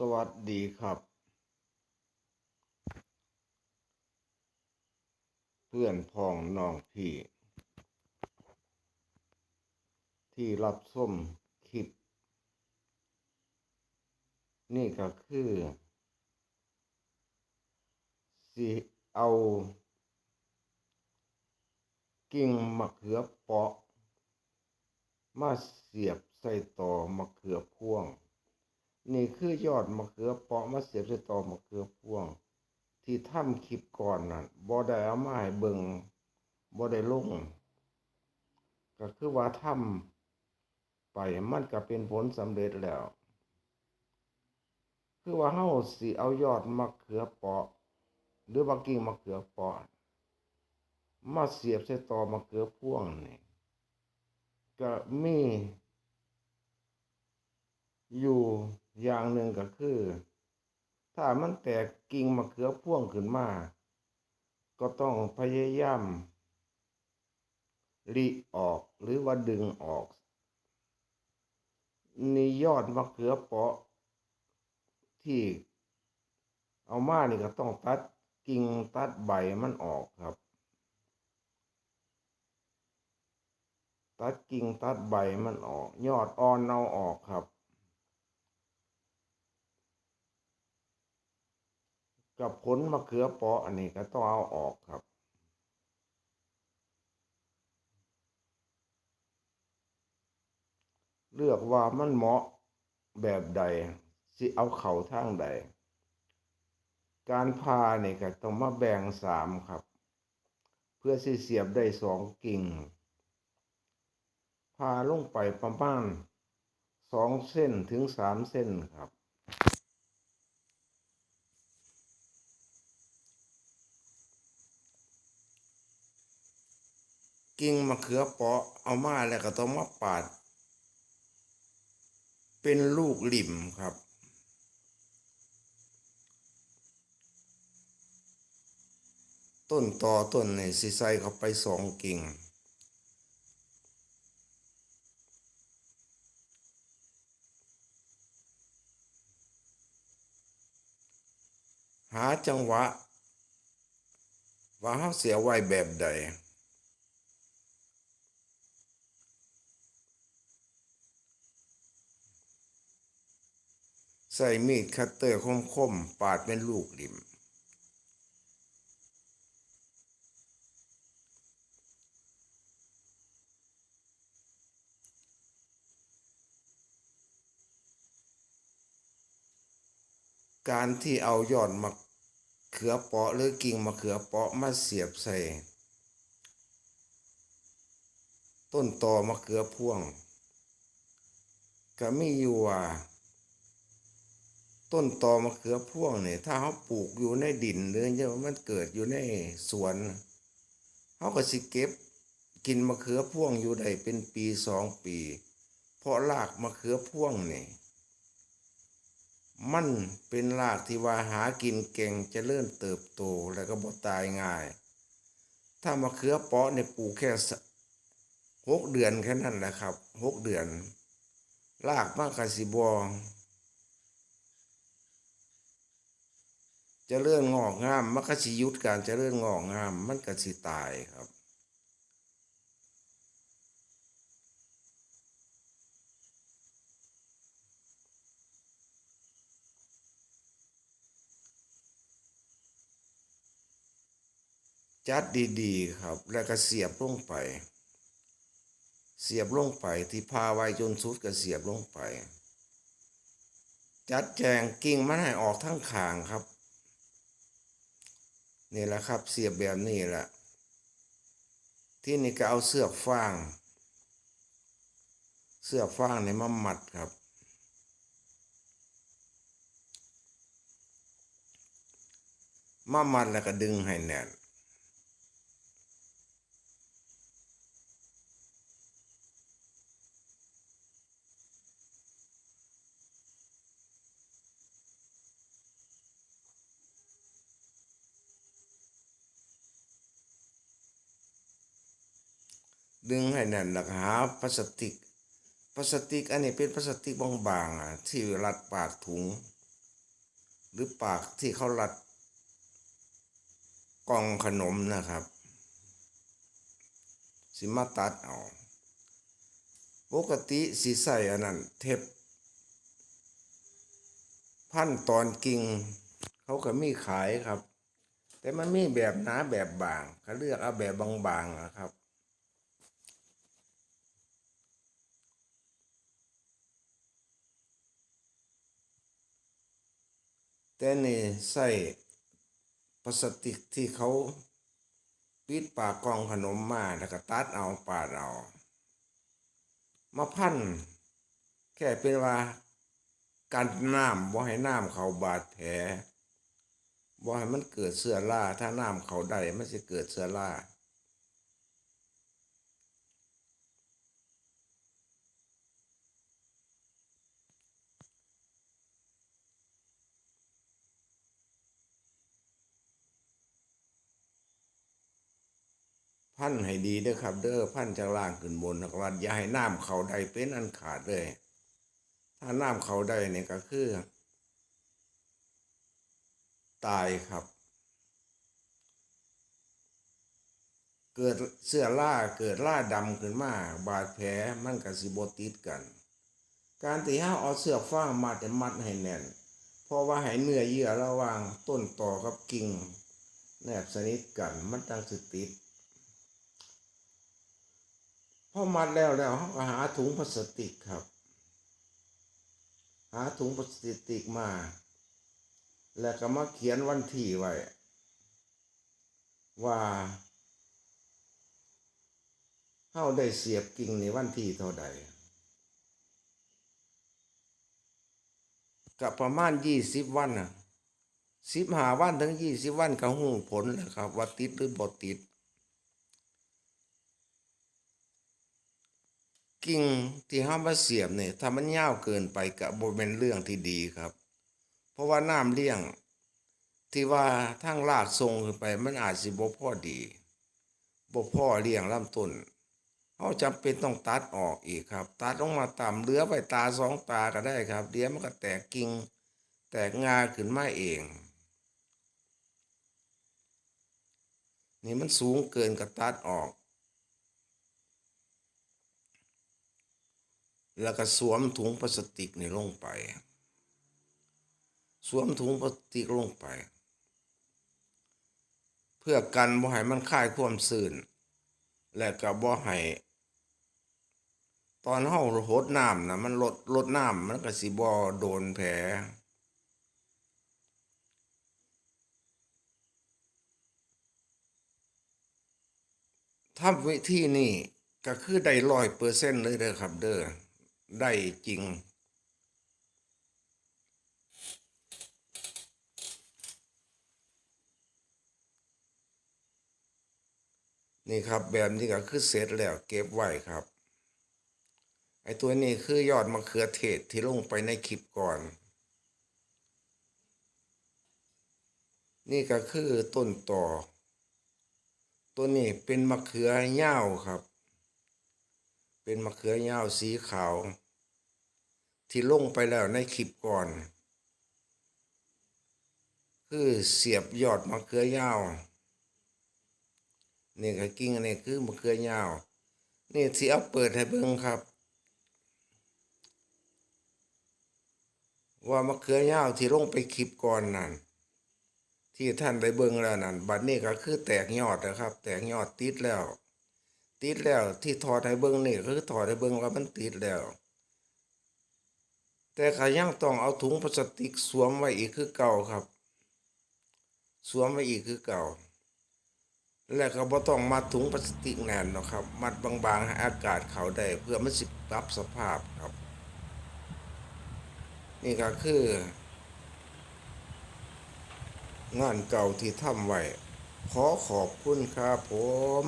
สวัสดีครับ เพื่อนพ้องน้องพี่ ที่รับส้มคลิป นี่ก็คือสิเอากิ่งมะเขือเปาะ มาเสียบใส่ต่อมะเขือพ่วง นี่คือยอดมะเขือเปาะมาเสียบสต่อมะเขือพวง ที่ทำคลิปก่อนน่ะบ่ได้เอามาให้เบิ่งบ่ได้ลง ก็คือว่าทำไปมันก็เป็นผลสำเร็จแล้ว คือว่าเฮาสิเอายอดมะเขือเปาะ หรือว่ากิ่งมะเขือเปาะมาเสียบใส่ต่อมะเขือพวงนี่ก็มีอยู่ อย่างหนึ่งก็คือ ถ้ามันแตกกิ่งมะเขือพ่วงขึ้นมา ก็ต้องพยายามริออกหรือว่าดึงออกนี่ยอดมะเขือเปาะ ที่เอามานี่ก็ต้องตัดกิ่งตัดใบมันออกครับ ตัดกิ่งตัดใบมันออก ยอดอ่อนเอาออกครับ กับผลมะเขือเปาะอันนี้ก็ต้องเอาออกครับ เลือกว่ามันเหมาะแบบใดสิเอาเข่าทางใด การพาเนี่ยก็ต้องมาแบ่งสามครับ เพื่อสิเสียบได้สองกิ่ง พาลงไปประมาณสองเส้นถึงสามเส้นครับ กิ่งมะเขือเปาะเอามาแล้วก็ต้องมาปาด เป็นลูกหลิมครับ ต้นต่อต้นนี่สิใส่เข้าไปสองกิ่งหาจังหวะ ว่าเขาเสียไว้แบบใด ใส่มีดคัตเตอร์คมๆ ปาดเป็นลูกลิมการที่เอายอดมะเขือเปาะหรือกิ่งมะเขือเปาะมาเสียบใส่ ต้นตอมะเขือพวง ก็มีอยู่ว่า ต้นตอมะเขือพวงเนี่ยถ้าเขาปลูกอยู่ในดินหรือเนี่ยมันเกิดอยู่ในสวนเขาก็สิเก็บกินมะเขือพวงอยู่ได้เป็นปีสองปี เพราะรากมะเขือพวงเนี่ยมันเป็นรากที่ว่าหากินเก่งเจะเลื่อนเติบโตแล้วก็บ่ตายง่าย ถ้ามะเขือเปาะเนี่ยปลูกแค่หกเดือนแค่นั้นแหละครับหกเดือนรากมากกสิบอเจะเลื่อนงอกงามมันก็สิยุดการจะเลื่อนงอกงาม มันก็สิตายครับ จัดดีๆครับ แล้วก็เสียบลงไป เสียบลงไปที่พาไว้จนสุดก็เสียบลงไป จัดแจงกิ่งมันให้ออกทั้งขางครับ นี่แหละครับ เสียบแบบนี้แหละ ที่นี่ก็เอาเสือกฟาง เสือกฟางในมามัดครับ มามัดแล้วก็ดึงให้แน่น ดึงให้แน่นแล้วก็หาพลาสติกพลาสติกอันนี้เป็นพลาสติกบางๆอะที่รัดปากถุง หรือปากที่เขารัดกล่องขนมนะครับ สิมาตัดเอาปกติสีใส่อันนั้น เทปพันตอนกิ่งเขาก็มีขายครับ แต่มันมีแบบหนาแบบบางเขาเลือกเอาแบบบางๆนะครับ แต่นี่ใส่พลาสติกที่เขาปิดปากกองขนมมาแล้วก็ตัดเอาปาดเอา มาพันแค่เป็นว่ากันน้ำบ่ให้น้ำเขาบาดแผลบ่ให้มันเกิดเสื้อราถ้าน้ำเขาได้มันจะเกิดเสื้อรา พันให้ดีเด้อครับ เด้อพันจากล่างขึ้นบนนะครับอย่าให้น้ำเขาได้เป็นอันขาดเลย ถ้าน้ำเขาได้เนี่ยก็คือ ตายครับ เกิดเสื้อล่าเกิดล่าดำขึ้นมาบาดแผลมันก็สิบติดกัน การที่ห้าเอาเสื้อฟ้างมาแต่มัดให้แน่น เพราะว่าให้เนื้อเยื่อระหว่างต้นต่อกับกิ่ง แนบสนิทกันมันจังสิติด พอมัดแล้วแล้วเขาก็หาถุงพลาสติกครับ หาถุงพลาสติกมา แล้วก็มาเขียนวันที่ไว้ ว่าเฮาได้เสียบกิ่งในวันที่เท่าใดกับประมาณยี่สิบวันน่ะสิบหาวันถึงยี่สิบวันก็หูผลแล้วครับ ว่าติดหรือบ่ติด กิ่งที่ห้ามมาเสียบเนี่ยถ้ามันยาวเกินไปก็บ่เป็นเรื่องที่ดีครับ เพราะว่าน้ำเลี้ยง ที่ว่าทางลากทรงขึ้นไป มันอาจสิบ่พ่อดีบ่พ่อเลี้ยงลำต้นเขาจำเป็นต้องตัดออกอีกครับ ตัดลงมาต่ำเหลือไปตาสองตาก็ได้ครับเดี๋ยวมันก็แตกกิ่งแตกงาขึ้นมาเอง นี่มันสูงเกินก็ตัดออก แล้วก็สวมถุงพลาสติกนี่ลงไป สวมถุงพลาสติกลงไป เพื่อกันบ่ให้มันคายความสื่นและก็บ่ให้ตอนเฮาหดน้ำนะมันลดลดน้ำมันก็สิบ่โดนแผลทำวิธีนี้ก็คือได้ร้อยเปอร์เซ็นต์เลยเด้อครับเด้อ ได้จริง นี่ครับแบบนี้ก็คือเสร็จแล้วเก็บไว้ครับ ไอตัวนี้คือยอดมะเขือเทศที่ลงไปในคลิปก่อน นี่ก็คือต้นต่อ ตัวนี้เป็นมะเขือเง่าครับ เป็นมะเขือเง่าวสีขาว ที่ลงไปแล้วในคลิปก่อน คือเสียบยอดมะเขือเง่าวนี่ก็กิ่งอันนี้คือมะเขือยาว นี่ที่เอาเปิดให้เบิ่งครับ ว่ามะเขือยาวที่ลงไปคลิปก่อนนั่นที่ท่านได้เบิ่งแล้วนั่นบัดนี้ก็คือแตกยอดนะครับ แตกยอดติดแล้ว ติดแล้ว ที่ถอดให้เบิ่งนี่คือถอดให้เบิ่งว่ามันติดแล้ว แต่ก็ยังต้องเอาถุงพลาสติกสวมไว้อีกคือเก่าครับ สวมไว้อีกคือเก่า แล้วก็บ่ต้องมัดถุงพลาสติกแน่นเนาะครับ มัดบางๆให้อากาศเข้าได้เพื่อมันสิปรับสภาพครับ นี่ก็คืองานเก่าที่ทำไว้ขอขอบคุณครับผม